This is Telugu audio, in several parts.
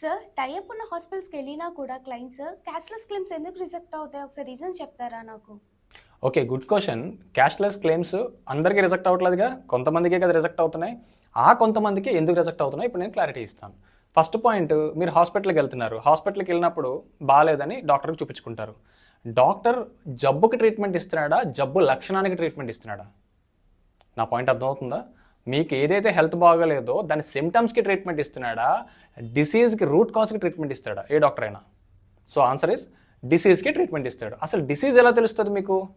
సార్ టైఅప్ ఉన్న హాస్పిటల్స్కి వెళ్ళినా కూడా క్లయింట్స్ క్యాష్లెస్ క్లెయిమ్స్ ఎందుకు రిజెక్ట్ అవుతాయి? ఒకసారి రీజన్ చెప్తారా నాకు? Okay good question cashless claims అందరికీ రిజెక్ట్ అవ్వట్లేదుగా. కొంతమందికే కదా రిజెక్ట్ అవుతున్నాయి. ఆ కొంతమందికి ఎందుకు రిజెక్ట్ అవుతున్నాయి? ఇప్పుడు నేను క్లారిటీ ఇస్తాను. ఫస్ట్ పాయింట్ మీరు హాస్పిటల్కి వెళ్తున్నారు. హాస్పిటల్కి వెళ్ళినప్పుడు బాగాలేదని డాక్టర్కి చూపించుకుంటారు. Doctor జబ్బుకి treatment ఇస్తున్నాడా? జబ్బు లక్షణానికి ట్రీట్మెంట్ ఇస్తున్నాడా? నా పాయింట్ అర్థమవుతుందా? మీకు ఏదైతే హెల్త్ బాగలేదో దాని సిమ్టమ్స్కి ట్రీట్మెంట్ ఇస్తున్నాడా? డిసీజ్కి రూట్ కాజ్కి ట్రీట్మెంట్ ఇస్తాడా? ఏ డాక్టర్ అయినా. సో ఆన్సర్ ఇస్ డిసీజ్కి ట్రీట్మెంట్ ఇస్తాడు. అసలు డిసీజ్ ఎలా తెలుస్తుంది మీకు?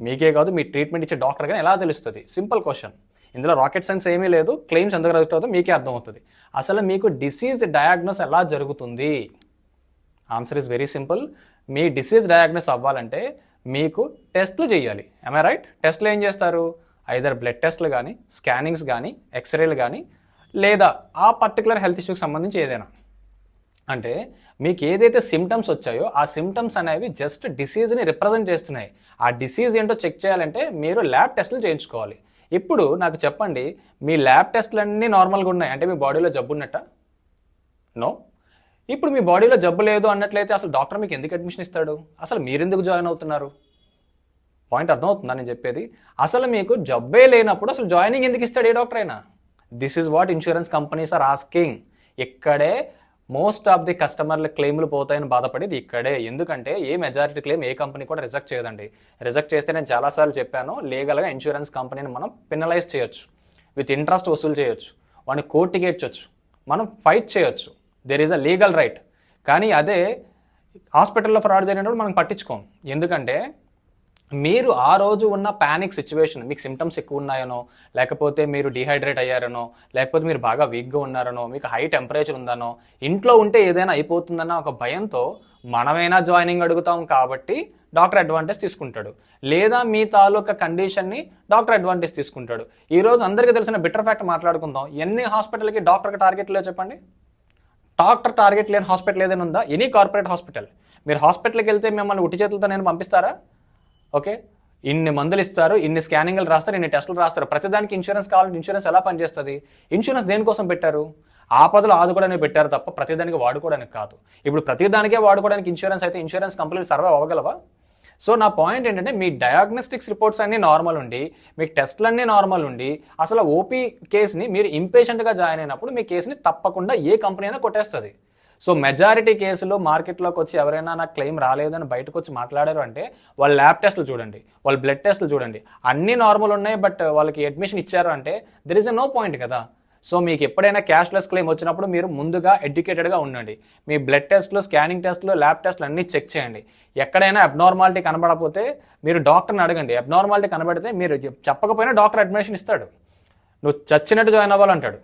మీకే కాదు మీ ట్రీట్మెంట్ ఇచ్చే డాక్టర్ కానీ ఎలా తెలుస్తుంది? Simple question. ఇందులో రాకెట్ సైన్స్ ఏమీ లేదు క్లెయిమ్స్ ఎందుకు జరుగుతుందో మీకే అర్థమవుతుంది. అసలు మీకు డిసీజ్ డయాగ్నోస్ ఎలా జరుగుతుంది? Answer is very simple. Me disease diagnose అవ్వాలంటే మీకు టెస్ట్లు చేయాలి. ఐ రైట్ టెస్ట్లు ఏం చేస్తారు? ఐదర్ బ్లడ్ టెస్ట్లు కానీ స్కానింగ్స్ కానీ ఎక్స్రేలు కానీ లేదా ఆ పర్టికులర్ హెల్త్ ఇష్యూకి సంబంధించి ఏదైనా. అంటే మీకు ఏదైతే సిమ్టమ్స్ వచ్చాయో ఆ సిమ్టమ్స్ అనేవి జస్ట్ డిసీజ్ని రిప్రజెంట్ చేస్తున్నాయి. ఆ డిసీజ్ ఏంటో చెక్ చేయాలంటే మీరు ల్యాబ్ టెస్ట్లు చేయించుకోవాలి. ఇప్పుడు నాకు చెప్పండి మీ ల్యాబ్ టెస్ట్లు అన్నీ నార్మల్గా ఉన్నాయి. అంటే మీ బాడీలో జబ్బు ఉన్నట్ట? నో ఇప్పుడు మీ బాడీలో జబ్బు లేదు అన్నట్లయితే అసలు డాక్టర్ మీకు ఎందుకు అడ్మిషన్ ఇస్తాడు? అసలు మీరు ఎందుకు జాయిన్ అవుతున్నారు? పాయింట్ అర్థమవుతుందా? నేను చెప్పేది అసలు మీకు జబ్బే లేనప్పుడు అసలు జాయినింగ్ ఎందుకు ఇస్తాడు ఏ డాక్టర్ అయినా? This is what insurance companies are asking ఇక్కడే మోస్ట్ ఆఫ్ ది కస్టమర్ల క్లెయిమ్లు పోతాయని బాధపడేది ఇక్కడే. ఎందుకంటే ఏ మెజారిటీ క్లెయిమ్ ఏ కంపెనీ కూడా రిజెక్ట్ చేయదండి. రిజెక్ట్ చేస్తే నేను చాలాసార్లు చెప్పాను లీగల్గా ఇన్సూరెన్స్ కంపెనీని మనం పినలైజ్ చేయొచ్చు. విత్ ఇంట్రెస్ట్ వసూలు చేయొచ్చు. వాడిని కోర్టుకి ఇచ్చొచ్చు మనం ఫైట్ చేయొచ్చు. There is a legal right కానీ అదే హాస్పిటల్లో ఫ్రాడ్ జరిగినప్పుడు మనం పట్టించుకోం. ఎందుకంటే మీరు ఆ రోజు ఉన్న ప్యానిక్ సిచ్యువేషన్ మీకు సిమ్టమ్స్ ఎక్కువ ఉన్నాయనో లేకపోతే మీరు డిహైడ్రేట్ అయ్యారనో లేకపోతే మీరు బాగా వీక్గా ఉన్నారనో మీకు హై టెంపరేచర్ ఉందనో ఇంట్లో ఉంటే ఏదైనా అయిపోతుందన్న ఒక భయంతో మనమైనా జాయినింగ్ అడుగుతాం కాబట్టి డాక్టర్ అడ్వాంటేజ్ తీసుకుంటాడు. లేదా మీ తాలూకా కండిషన్ని డాక్టర్ అడ్వాంటేజ్ తీసుకుంటాడు. ఈ రోజు అందరికీ తెలిసిన బిటర్ ఫ్యాక్ట్ మాట్లాడుకుందాం. ఎన్ని హాస్పిటల్కి డాక్టర్కి టార్గెట్ లేదో చెప్పండి? డాక్టర్ టార్గెట్ లేని హాస్పిటల్ ఏదైనా ఉందా? ఎనీ కార్పొరేట్ హాస్పిటల్ మీరు హాస్పిటల్కి వెళ్తే మిమ్మల్ని ఉట్టి చేతులతో నేను పంపిస్తారా? ఓకే? ఇన్ని మందులు ఇస్తారు ఇన్ని స్కానింగ్లు రాస్తారు ఇన్ని టెస్టులు రాస్తారు. ప్రతిదానికి ఇన్సూరెన్స్ కావాలంటే ఇన్సూరెన్స్ ఎలా పనిచేస్తుంది? ఇన్సూరెన్స్ దేనికోసం పెట్టారు? ఆపదలు ఆదుకోవడానికి పెట్టారు తప్ప ప్రతిదానికి వాడుకోవడానికి కాదు. ఇప్పుడు ప్రతిదానికే వాడుకోవడానికి ఇన్సూరెన్స్ అయితే ఇన్సూరెన్స్ కంపెనీలు సర్వే అవ్వగలవా? సో నా పాయింట్ ఏంటంటే మీ డయాగ్నోస్టిక్స్ రిపోర్ట్స్ అన్నీ నార్మల్ ఉండి మీకు టెస్ట్లు అన్నీ నార్మల్ ఉండి అసలు ఓపీ కేసుని మీరు ఇంపేషెంట్గా జాయిన్ అయినప్పుడు మీ కేసుని తప్పకుండా ఏ కంపెనీ అయినా కొట్టేస్తుంది. సో మెజారిటీ కేసులు మార్కెట్లోకి వచ్చి ఎవరైనా నాకు క్లెయిమ్ రాలేదని బయటకు వచ్చి మాట్లాడారు అంటే వాళ్ళ ల్యాబ్ టెస్ట్లు చూడండి వాళ్ళ బ్లడ్ టెస్ట్లు చూడండి. అన్నీ నార్మల్ ఉన్నాయి బట్ వాళ్ళకి అడ్మిషన్ ఇచ్చారు అంటే there is a no point కదా. సో మీకు ఎప్పుడైనా క్యాష్లెస్ క్లెయిమ్ వచ్చినప్పుడు మీరు ముందుగా ఎడ్యుకేటెడ్గా ఉండండి. మీ బ్లడ్ టెస్ట్లు స్కానింగ్ టెస్ట్లు ల్యాబ్ టెస్ట్లు అన్నీ చెక్ చేయండి. ఎక్కడైనా అబ్నార్మాలిటీ కనబడకపోతే మీరు డాక్టర్ని అడగండి. అబ్నార్మాలిటీ కనబడితే మీరు చెప్పకపోయినా డాక్టర్ అడ్మిషన్ ఇస్తాడు. నువ్వు చచ్చినట్టు జాయిన్ అవ్వాలంటాడు.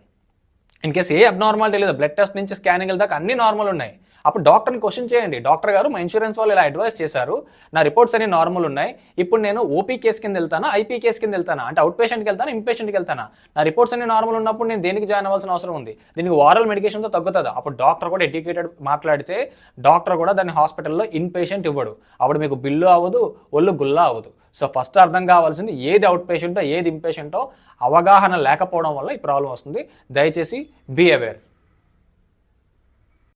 ఇన్ కేస్ ఏ అబ్నార్మాలిటీ లేదు బ్లడ్ టెస్ట్ నుంచి స్కానింగ్ దాకా అన్ని నార్మల్ ఉన్నాయి. అప్పుడు డాక్టర్ని క్వశ్చన్ చేయండి. డాక్టర్ గారు మా ఇన్సూరెన్స్ వాళ్ళు ఇలా అడ్వైస్ చేశారు నా రిపోర్ట్స్ అన్ని నార్మల్ ఉన్నాయి. ఇప్పుడు నేను ఓపీ కేసు కింద వెళ్తానా ఐపీ కేసు కింద వెళ్తానా? అంటే అవుట్ పేషెంట్కి వెళ్తానా ఇంపేషెంట్కి వెళ్తానా? నా రిపోర్ట్స్ అన్ని నార్మల్ ఉన్నప్పుడు నేను దేనికి జాయిన్ అవ్వాల్సిన అవసరం ఉంది? దీనికి వారల్ మెడికేషన్తో తగ్గుతుంది? అప్పుడు డాక్టర్ కూడా ఎడ్యుకేటెడ్ మాట్లాడితే డాక్టర్ కూడా దాన్ని హాస్పిటల్లో ఇన్ పేషెంట్ ఇవ్వడు. అప్పుడు మీకు బిల్లు అవ్వదు ఒళ్ళు గుల్లా అవ్వదు సో ఫస్ట్ అర్థం కావాల్సింది ఏది అవుట్ పేషెంటో ఏది ఇంపేషెంటో అవగాహన లేకపోవడం వల్ల ఈ ప్రాబ్లం వస్తుంది. దయచేసి బీ అవేర్